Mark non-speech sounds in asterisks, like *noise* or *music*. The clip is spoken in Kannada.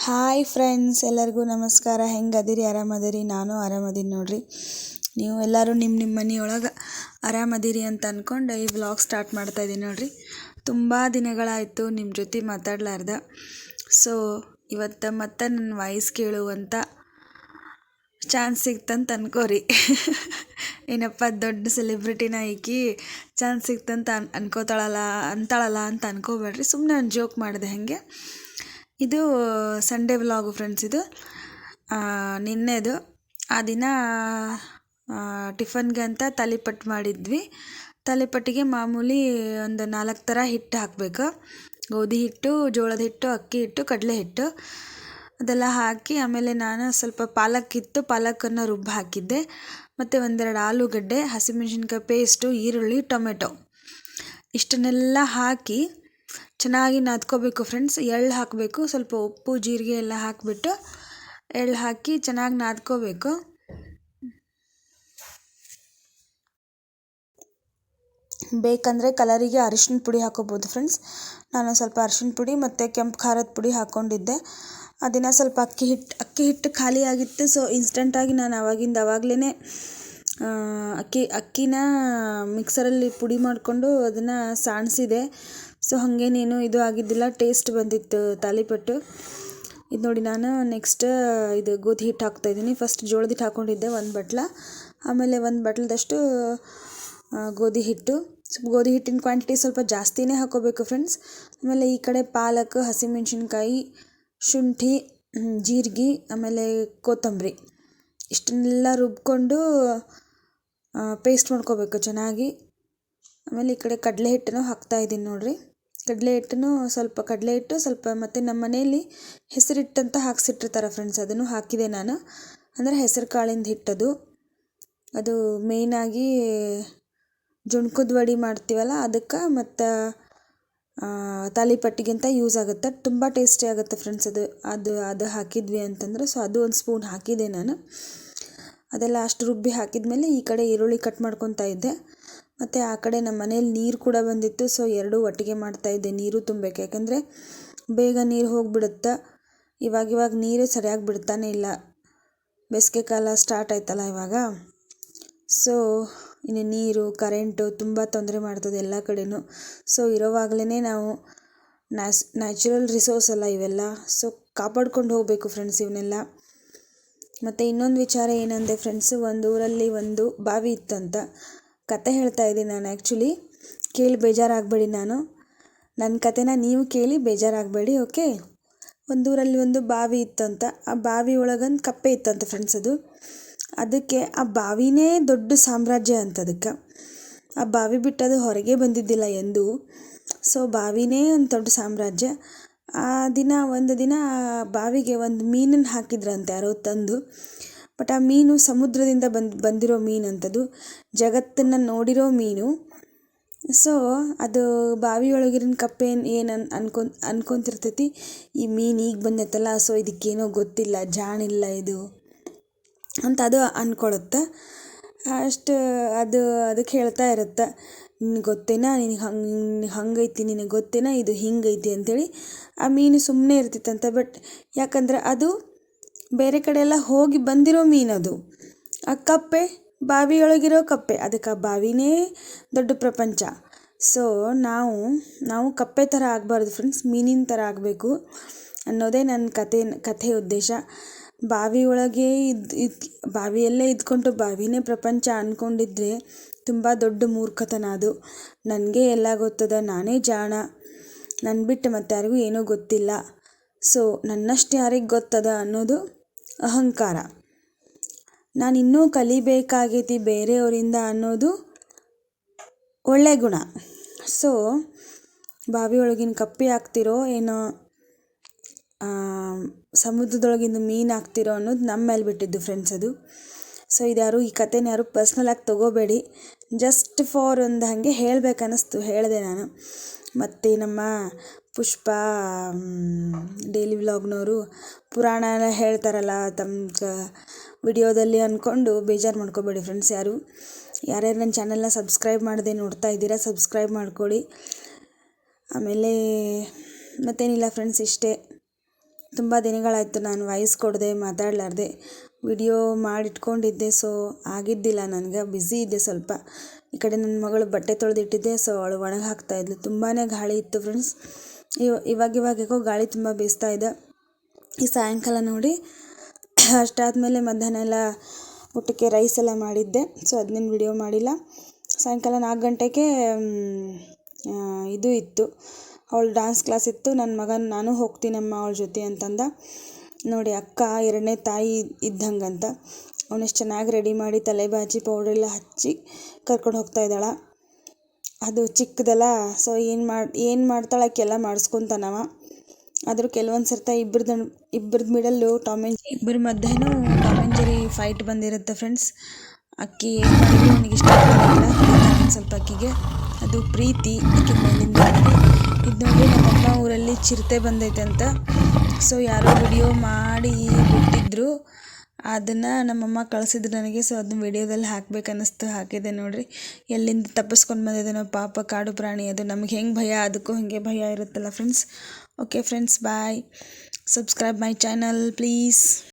ಹಾಯ್ ಫ್ರೆಂಡ್ಸ್, ಎಲ್ಲರಿಗೂ ನಮಸ್ಕಾರ. ಹೆಂಗದಿರಿ? ಆರಾಮದಿರಿ? ನಾನು ಆರಾಮದೀನಿ ನೋಡ್ರಿ. ನೀವು ಎಲ್ಲರೂ ನಿಮ್ಮ ನಿಮ್ಮ ಮನೆಯೊಳಗೆ ಆರಾಮದಿರಿ ಅಂತ ಅಂದ್ಕೊಂಡು ಈ ವ್ಲಾಗ್ ಸ್ಟಾರ್ಟ್ ಮಾಡ್ತಾ ಇದ್ದೀನಿ ನೋಡ್ರಿ. ತುಂಬ ದಿನಗಳಾಯಿತು ನಿಮ್ಮ ಜೊತೆ ಮಾತಾಡ್ಲಾರ್ದ. ಸೊ ಇವತ್ತು ಮತ್ತೆ ನನ್ನ ವಾಯ್ಸ್ ಕೇಳುವಂಥ ಚಾನ್ಸ್ ಸಿಕ್ತಂತ ಅನ್ಕೋರಿ. *laughs* ಏನಪ್ಪ, ದೊಡ್ಡ ಸೆಲೆಬ್ರಿಟಿನ ಈಕಿ ಚಾನ್ಸ್ ಸಿಕ್ತಂತ ಅನ್, ಅನ್ಕೋತಾಳಲ್ಲ, ಅಂತಾಳಲ್ಲ ಅಂತ ಅನ್ಕೋಬೇಡ್ರಿ. ಸುಮ್ಮನೆ ನಾನು ಜೋಕ್ ಮಾಡಿದೆ ಹಾಗೆ? ಇದು ಸಂಡೇ ವ್ಲಾಗು ಫ್ರೆಂಡ್ಸ್ ಇದು. ನಿನ್ನೆದು. ಆ ದಿನ ಟಿಫನ್ಗೆ ಅಂತ ತಾಲಿಪಟ್ಟು ಮಾಡಿದ್ವಿ. ತಾಲಿಪಟ್ಟಿಗೆ ಮಾಮೂಲಿ ಒಂದು ನಾಲ್ಕು ಥರ ಹಿಟ್ಟು ಹಾಕಬೇಕು. ಗೋಧಿ ಹಿಟ್ಟು, ಜೋಳದ ಹಿಟ್ಟು, ಅಕ್ಕಿ ಹಿಟ್ಟು, ಕಡಲೆ ಹಿಟ್ಟು. ಅದೆಲ್ಲ ಹಾಕಿ ಆಮೇಲೆ ನಾನು ಸ್ವಲ್ಪ ಪಾಲಕ್ ಇತ್ತು. ಪಾಲಕನ್ನು ರುಬ್ಬಿ ಹಾಕಿದ್ದೆ. ಮತ್ತು ಒಂದೆರಡು ಆಲೂಗಡ್ಡೆ, ಹಸಿಮೆಣಸಿನ್ಕಾಯಿ ಪೇಸ್ಟು, ಈರುಳ್ಳಿ, ಟೊಮೆಟೊ. ಇಷ್ಟನ್ನೆಲ್ಲ ಹಾಕಿ ಚೆನ್ನಾಗಿ ನಾದ್ಕೋಬೇಕು ಫ್ರೆಂಡ್ಸ್ ಎಳ್ಳು ಹಾಕಬೇಕು. ಸ್ವಲ್ಪ ಉಪ್ಪು, ಜೀರಿಗೆ ಎಲ್ಲ ಹಾಕಿಬಿಟ್ಟು ಎಳ್ಳು ಹಾಕಿ ಚೆನ್ನಾಗಿ ನಾದ್ಕೋಬೇಕು. ಬೇಕಂದರೆ ಕಲರಿಗೆ ಅರಿಶಿನ ಪುಡಿ ಹಾಕೋಬೋದು ಫ್ರೆಂಡ್ಸ್ ನಾನು ಸ್ವಲ್ಪ ಅರಿಶಿನ ಪುಡಿ ಮತ್ತು ಕೆಂಪು ಖಾರದ ಪುಡಿ ಹಾಕ್ಕೊಂಡಿದ್ದೆ ಆ ಸ್ವಲ್ಪ ಅಕ್ಕಿ ಹಿಟ್ಟು ಅಕ್ಕಿ ಹಿಟ್ಟು ಖಾಲಿ ಆಗಿತ್ತು ಸೊ ಇನ್ಸ್ಟಂಟಾಗಿ ನಾನು ಅವಾಗಿಂದ ಆವಾಗಲೇ ಅಕ್ಕಿ, ಅಕ್ಕಿನ ಮಿಕ್ಸರಲ್ಲಿ ಪುಡಿ ಮಾಡಿಕೊಂಡು ಅದನ್ನು ಸಾಣಿಸಿದೆ. ಸೊ ಹಾಗೇನೇನು ಇದು ಆಗಿದ್ದಿಲ್ಲ. ಟೇಸ್ಟ್ ಬಂದಿತ್ತು ತಾಲಿಪಟ್ಟು. ಇದು ನೋಡಿ ನಾನು ನೆಕ್ಸ್ಟ್ ಇದು ಗೋಧಿ ಹಿಟ್ಟು ಹಾಕ್ತಾಯಿದ್ದೀನಿ ಫಸ್ಟ್ ಜೋಳದ ಹಿಟ್ಟು ಹಾಕ್ಕೊಂಡಿದ್ದೆ ಒಂದು ಬಟ್ಲ. ಆಮೇಲೆ ಒಂದು ಬಟ್ಲದಷ್ಟು ಗೋಧಿ ಹಿಟ್ಟು. ಸ್ವಲ್ಪ ಗೋಧಿ ಹಿಟ್ಟಿನ ಕ್ವಾಂಟಿಟಿ ಸ್ವಲ್ಪ ಜಾಸ್ತಿನೇ ಹಾಕೋಬೇಕು ಫ್ರೆಂಡ್ಸ್ ಆಮೇಲೆ ಈ ಕಡೆ ಪಾಲಕ್, ಹಸಿಮೆಣ್ಸಿನ್ಕಾಯಿ, ಶುಂಠಿ ಜೀರಿಗೆ, ಆಮೇಲೆ ಕೊತ್ತಂಬರಿ. ಇಷ್ಟನ್ನೆಲ್ಲ ರುಬ್ಕೊಂಡು ಪೇಸ್ಟ್ ಮಾಡ್ಕೋಬೇಕು ಚೆನ್ನಾಗಿ. ಆಮೇಲೆ ಈ ಕಡೆ ಕಡಲೆ ಹಿಟ್ಟನ್ನು ಹಾಕ್ತಾಯಿದ್ದೀನಿ ನೋಡಿರಿ. ಕಡಲೆ ಹಿಟ್ಟನ್ನು ಸ್ವಲ್ಪ ಕಡಲೆ ಹಿಟ್ಟು, ಸ್ವಲ್ಪ ಮತ್ತು ನಮ್ಮ ಮನೆಯಲ್ಲಿ ಹೆಸರಿಟ್ಟು ಅಂತ ಹಾಕ್ಸಿಟ್ಟಿರ್ತಾರೆ ಫ್ರೆಂಡ್ಸ್ ಅದನ್ನು ಹಾಕಿದೆ ನಾನು. ಅಂದರೆ ಹೆಸರು ಕಾಳಿಂದ ಹಿಟ್ಟದು. ಅದು ಮೇಯ್ನಾಗಿ ಜುಣ್ಕದ ವಡಿ ಮಾಡ್ತೀವಲ್ಲ, ಅದಕ್ಕೆ ಮತ್ತು ತಾಲಿಪಟ್ಟಿಗಿಂತ ಯೂಸ್ ಆಗುತ್ತೆ. ತುಂಬ ಟೇಸ್ಟಿ ಆಗುತ್ತೆ ಫ್ರೆಂಡ್ಸ್ ಅದು ಅದು ಅದು ಹಾಕಿದ್ವಿ ಅಂತಂದರೆ ಸೊ ಅದು ಒಂದು ಸ್ಪೂನ್ ಹಾಕಿದೆ ನಾನು. ಅದೆಲ್ಲ ಅಷ್ಟು ರುಬ್ಬಿ ಹಾಕಿದ್ಮೇಲೆ ಈ ಕಡೆ ಈರುಳ್ಳಿ ಕಟ್ ಮಾಡ್ಕೊತಾ ಇದ್ದೆ. ಮತ್ತು ಆ ಕಡೆ ನಮ್ಮ ಮನೇಲಿ ನೀರು ಕೂಡ ಬಂದಿತ್ತು ಸೊ ಎರಡೂ ಒಟ್ಟಿಗೆ ಮಾಡ್ತಾ ಇದ್ದೆ ನೀರು ತುಂಬಬೇಕು ಯಾಕಂದರೆ ಬೇಗ ನೀರು ಹೋಗಿಬಿಡುತ್ತೆ, ಇವಾಗ ಇವಾಗ ನೀರು ಸರಿಯಾಗಿ ಬಿಡ್ತಾನೆ ಇಲ್ಲ. ಬೇಸಿಗೆ ಕಾಲ ಸ್ಟಾರ್ಟ್ ಆಯ್ತಲ್ಲ ಇವಾಗ. ಸೊ ಇನ್ನು ನೀರು ಕರೆಂಟು ತುಂಬ ತೊಂದರೆ ಮಾಡ್ತದೆ ಎಲ್ಲ ಕಡೆಯೂ ಸೊ ಇರೋವಾಗಲೇ ನಾವು ನ್ಯಾಸ್ ನ್ಯಾಚುರಲ್ ರಿಸೋರ್ಸ್ ಅಲ್ಲ ಇವೆಲ್ಲ. ಸೊ ಕಾಪಾಡ್ಕೊಂಡು ಹೋಗಬೇಕು ಫ್ರೆಂಡ್ಸ್ ಇವನ್ನೆಲ್ಲ. ಮತ್ತು ಇನ್ನೊಂದು ವಿಚಾರ ಏನಂದರೆ ಫ್ರೆಂಡ್ಸು ಒಂದು ಊರಲ್ಲಿ ಒಂದು ಬಾವಿ ಇತ್ತಂತ. ಕತೆ ಹೇಳ್ತಾ ಇದ್ದೀನಿ ನಾನು ಆ್ಯಕ್ಚುಲಿ ಕೇಳಿ ಬೇಜಾರಾಗಬೇಡಿ ನಾನು. ನನ್ನ ಕತೆನ ನೀವು ಕೇಳಿ ಬೇಜಾರಾಗಬೇಡಿ ಓಕೆ ಒಂದು ಊರಲ್ಲಿ ಒಂದು ಬಾವಿ ಇತ್ತಂತ. ಆ ಬಾವಿ ಒಳಗೊಂದು ಕಪ್ಪೆ ಇತ್ತಂತ ಫ್ರೆಂಡ್ಸ್ ಅದು. ಅದಕ್ಕೆ ಆ ಬಾವಿನೇ ದೊಡ್ಡ ಸಾಮ್ರಾಜ್ಯ ಅಂತ ಅದಕ್ಕೆ ಆ ಬಾವಿ ಬಿಟ್ಟು ಹೊರಗೆ ಬಂದಿದ್ದಿಲ್ಲ ಎಂದು. ಸೊ ಬಾವಿನೇ ಒಂದು ದೊಡ್ಡ ಸಾಮ್ರಾಜ್ಯ. ಆ ದಿನ ಒಂದು ದಿನ ಬಾವಿಗೆ ಒಂದು ಮೀನನ್ನು ಹಾಕಿದ್ರಂತೆ ಯಾರೋ ತಂದು. ಬಟ್ ಆ ಮೀನು ಸಮುದ್ರದಿಂದ ಬಂದು, ಬಂದಿರೋ ಮೀನಂಥದ್ದು ಜಗತ್ತನ್ನು ನೋಡಿರೋ ಮೀನು. ಸೊ ಅದು ಬಾವಿಯೊಳಗಿರೋ ಕಪ್ಪೆ ಏನು ಅನ್ ಅನ್ಕೊ ಅನ್ಕೊಂತಿರ್ತೈತಿ, ಈ ಮೀನು ಈಗ ಬಂದೈತಲ್ಲ ಸೊ ಇದಕ್ಕೇನೋ ಗೊತ್ತಿಲ್ಲ, ಜಾಣಿಲ್ಲ ಇದು ಅಂತ ಅದು ಅಂದ್ಕೊಳ್ಳುತ್ತೆ ಅಷ್ಟು ಅದು, ಅದಕ್ಕೆ ಹೇಳ್ತಾ ಇರುತ್ತೆ, ನಿನಗೆ ಗೊತ್ತೇನಾ? ನಿನಗೆ ಹಂಗೆ ಹಂಗೈತಿ, ನಿನಗೆ ಗೊತ್ತೇನಾ? ಇದು ಹಿಂಗೈತಿ ಅಂಥೇಳಿ ಆ ಮೀನು ಸುಮ್ಮನೆ ಇರ್ತಿತ್ತಂತ, ಬಟ್ ಯಾಕಂದ್ರೆ ಅದು ಬೇರೆ ಕಡೆ ಎಲ್ಲ ಹೋಗಿ ಬಂದಿರೋ ಮೀನದು ಆ ಕಪ್ಪೆ, ಬಾವಿಯೊಳಗಿರೋ ಕಪ್ಪೆ, ಅದಕ್ಕೆ ಆ ಬಾವಿನೇ ದೊಡ್ಡ ಪ್ರಪಂಚ. ಸೊ ನಾವು ನಾವು ಕಪ್ಪೆ ಥರ ಆಗಬಾರ್ದು ಫ್ರೆಂಡ್ಸ್ ಮೀನಿನ ಥರ ಆಗಬೇಕು ಅನ್ನೋದೇ ನನ್ನ ಕಥೆ ಕಥೆ ಉದ್ದೇಶ. ಬಾವಿ ಒಳಗೆ ಇದ್ದು ಇದು, ಬಾವಿಯಲ್ಲೇ ಇದ್ಕೊಂಡು ಬಾವಿನೇ ಪ್ರಪಂಚ ಅನ್ಕೊಂಡಿದ್ರೆ ತುಂಬ ದೊಡ್ಡ ಮೂರ್ಖತನ ಅದು. ನನಗೆ ಎಲ್ಲ ಗೊತ್ತದ, ನಾನೇ ಜಾಣ. ನನ್ನ ಬಿಟ್ಟು ಮತ್ತು ಯಾರಿಗೂ ಏನೂ ಗೊತ್ತಿಲ್ಲ. ಸೊ, ನನ್ನಷ್ಟು ಯಾರಿಗೆ ಗೊತ್ತದ ಅನ್ನೋದು ಅಹಂಕಾರ. ನಾನು ಇನ್ನೂ ಕಲಿಬೇಕಾಗೈತಿ ಬೇರೆಯವರಿಂದ ಅನ್ನೋದು ಒಳ್ಳೆಯ ಗುಣ. ಸೊ ಬಾವಿ ಒಳಗಿನ ಕಪ್ಪೆ ಹಾಕ್ತಿರೋ ಏನೋ ಸಮುದ್ರದೊಳಗಿಂದ ಮೀನು ಆಗ್ತಿರೋ ಅನ್ನೋದು ನಮ್ಮ ಮೇಲೆ ಬಿಟ್ಟಿದ್ದು ಫ್ರೆಂಡ್ಸ್ ಅದು. ಸೊ ಇದ್ಯಾರು ಈ ಕಥೆನ ಯಾರು ಪರ್ಸ್ನಲಾಗಿ ತೊಗೋಬೇಡಿ. ಜಸ್ಟ್ ಫಾರ್ ಒಂದು ಹಾಗೆ ಹೇಳಬೇಕನ್ನಿಸ್ತು, ಹೇಳಿದೆ ನಾನು. ಮತ್ತು ನಮ್ಮ ಪುಷ್ಪ ಡೈಲಿ ವ್ಲಾಗ್ನವರು ಪುರಾಣ ಎಲ್ಲ ಹೇಳ್ತಾರಲ್ಲ ತಮ್ಮ ವಿಡಿಯೋದಲ್ಲಿ ಅಂದ್ಕೊಂಡು ಬೇಜಾರು ಮಾಡ್ಕೋಬೇಡಿ ಫ್ರೆಂಡ್ಸ್ ಯಾರು. ಯಾರ್ಯಾರು ನನ್ನ ಚಾನಲ್ನ ಸಬ್ಸ್ಕ್ರೈಬ್ ಮಾಡದೆ ನೋಡ್ತಾ ಇದ್ದೀರಾ ಸಬ್ಸ್ಕ್ರೈಬ್ ಮಾಡ್ಕೊಳ್ಳಿ ಆಮೇಲೆ ಮತ್ತೇನಿಲ್ಲ ಫ್ರೆಂಡ್ಸ್ ಇಷ್ಟೇ. ತುಂಬ ದಿನಗಳಾಯಿತು ನಾನು ವಾಯ್ಸ್ ಕೊಡದೆ ಮಾತಾಡಲಾರ್ದೆ, ವಿಡಿಯೋ ಮಾಡಿಟ್ಕೊಂಡಿದ್ದೆ, ಸೊ ಆಗಿದ್ದಿಲ್ಲ ನನಗೆ, ಬ್ಯುಸಿ ಇದ್ದೆ ಸ್ವಲ್ಪ. ಈ ಕಡೆ ನನ್ನ ಮಗಳು ಬಟ್ಟೆ ತೊಳೆದಿಟ್ಟಿದ್ದೆ, ಸೊ ಅವಳು ಒಣಗಿ ಹಾಕ್ತಾಯಿದ್ಲು ತುಂಬಾ ಗಾಳಿ ಇತ್ತು ಫ್ರೆಂಡ್ಸ್. ಇವ ಇವಾಗ ಇವಾಗ ಯಾಕೋ ಗಾಳಿ ತುಂಬ ಬೀಸ್ತಾ ಇದೆ. ಈ ಸಾಯಂಕಾಲ ನೋಡಿ, ಅಷ್ಟಾದಮೇಲೆ ಮಧ್ಯಾಹ್ನ ಎಲ್ಲ ಊಟಕ್ಕೆ ರೈಸ್ ಎಲ್ಲ ಮಾಡಿದ್ದೆ, ಸೊ ಅದನ್ನೇನು ವಿಡಿಯೋ ಮಾಡಿಲ್ಲ. ಸಾಯಂಕಾಲ ನಾಲ್ಕು ಗಂಟೆಗೆ ಇದು ಇತ್ತು. ಅವಳು ಡ್ಯಾನ್ಸ್ ಕ್ಲಾಸ್ ಇತ್ತು. ನನ್ನ ಮಗನ ನಾನು ಹೋಗ್ತೀನಮ್ಮ ಅವಳ ಜೊತೆ ಅಂತಂದ. ನೋಡಿ ಅಕ್ಕ, ಎರಡನೇ ತಾಯಿ ಇದ್ದಂಗಂತ. ಅವನೆಷ್ಟು ಚೆನ್ನಾಗಿ ರೆಡಿ ಮಾಡಿ ತಲೆ ಬಾಚಿ ಪೌಡ್ರೆಲ್ಲ ಹಚ್ಚಿ ಕರ್ಕೊಂಡು ಹೋಗ್ತಾ ಇದ್ದಾಳೆ. ಅದು ಚಿಕ್ಕದಲ್ಲ ಸೊ ಏನು ಮಾಡಿ, ಏನು ಮಾಡ್ತಾಳೆ ಆಕೆಲ್ಲ ಮಾಡಿಸ್ಕೊತಾನವ. ಆದರೂ ಕೆಲವೊಂದು ಸರ್ತ ಇಬ್ಬರದ ಇಬ್ಬರದ ಮಿಡಲ್ಲು ಟಾಮ್ ಆ್ಯಂಡ್ ಇಬ್ಬರ ಮಧ್ಯೆನೂ ಟಾಮೆಂಜರಿ ಫೈಟ್ ಬಂದಿರುತ್ತೆ ಫ್ರೆಂಡ್ಸ್ ಅಕ್ಕಿ ಏನು ಮಾಡಿದ್ರು ನನಗೆ ಇಷ್ಟ ಸ್ವಲ್ಪ ಅಕ್ಕಿಗೆ, ಅದು ಪ್ರೀತಿ ಅಕ್ಕಿ ಮೇಲಿಂದ. ಇದು ನೋಡಿ ನಮ್ಮಮ್ಮ ಊರಲ್ಲಿ ಚಿರತೆ ಬಂದೈತೆ ಅಂತ. ಸೊ ಯಾರೋ ವಿಡಿಯೋ ಮಾಡಿ ಬಿಟ್ಟಿದ್ರು. ಅದನ್ನು ನಮ್ಮಮ್ಮ ಕಳಿಸಿದ್ರು ನನಗೆ. ಸೊ ಅದನ್ನ ವಿಡಿಯೋದಲ್ಲಿ ಹಾಕ್ಬೇಕು ಅನ್ನಿಸ್ತು ಹಾಕಿದೆ ನೋಡಿರಿ. ಎಲ್ಲಿಂದ ತಪ್ಪಿಸ್ಕೊಂಡು ಬಂದಿದ್ದೇನೋ ಪಾಪ ಕಾಡು ಪ್ರಾಣಿ. ಅದು ನಮ್ಗೆ ಹೆಂಗೆ ಭಯ? ಅದಕ್ಕೂ ಹಾಗೆ ಭಯ ಇರುತ್ತಲ್ಲ friends okay friends bye subscribe my channel please